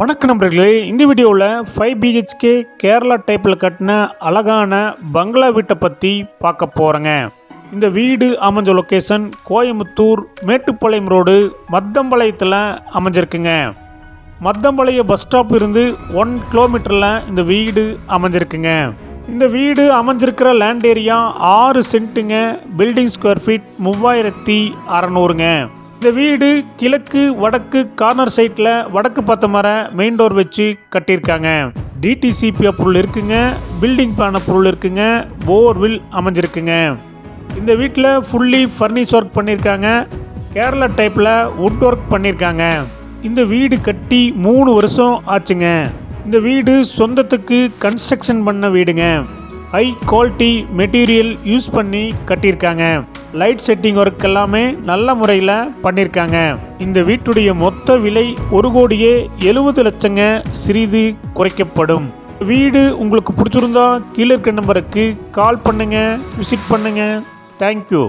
வணக்கம் நண்பர்களே இந்த வீடியோவில் ஃபைவ் பிஹெச்கே கேரளா டைப்பில் கட்டின அழகான பங்களா வீட்டை பற்றி பார்க்க போகிறேங்க இந்த வீடு அமைஞ்ச லொக்கேஷன் கோயம்புத்தூர் மேட்டுப்பாளையம் ரோடு மத்தம்பாளையத்தில் அமைஞ்சிருக்குங்க. மத்தம்பாளையம் பஸ் ஸ்டாப் இருந்து ஒன் கிலோமீட்டரில் இந்த வீடு அமைஞ்சிருக்குங்க. இந்த வீடு அமைஞ்சிருக்கிற லேண்ட் ஏரியா ஆறு சென்ட்டுங்க பில்டிங் ஸ்கொயர் ஃபீட் மூவாயிரத்தி அறநூறுங்க. இந்த வீடு கிழக்கு வடக்கு கார்னர் சைட்டில் வடக்கு பார்த்த மர மெயின் டோர் வச்சு கட்டியிருக்காங்க. டிடிசிபி பொருள் இருக்குங்க பில்டிங் பிளான பொருள் இருக்குங்க போர்வில் அமைஞ்சிருக்குங்க. இந்த வீட்டில் ஃபுல்லி ஃபர்னிஷ் ஒர்க் பண்ணியிருக்காங்க. கேரளா டைப்பில் வுட் ஒர்க் பண்ணியிருக்காங்க. இந்த வீடு கட்டி மூணு வருஷம் ஆச்சுங்க. இந்த வீடு சொந்தத்துக்கு கன்ஸ்ட்ரக்ஷன் பண்ண வீடுங்க. ஹை குவாலிட்டி மெட்டீரியல் யூஸ் பண்ணி கட்டியிருக்காங்க. லைட் செட்டிங் ஒர்க் எல்லாமே நல்ல முறையில் பண்ணியிருக்காங்க இந்த வீட்டுடைய மொத்த விலை ஒரு கோடியே எழுபது லட்சங்க சிறிது குறைக்கப்படும். வீடு உங்களுக்கு பிடிச்சிருந்தா கீழே இருக்க நம்பருக்கு கால் பண்ணுங்க விசிட் பண்ணுங்க. தேங்க்யூ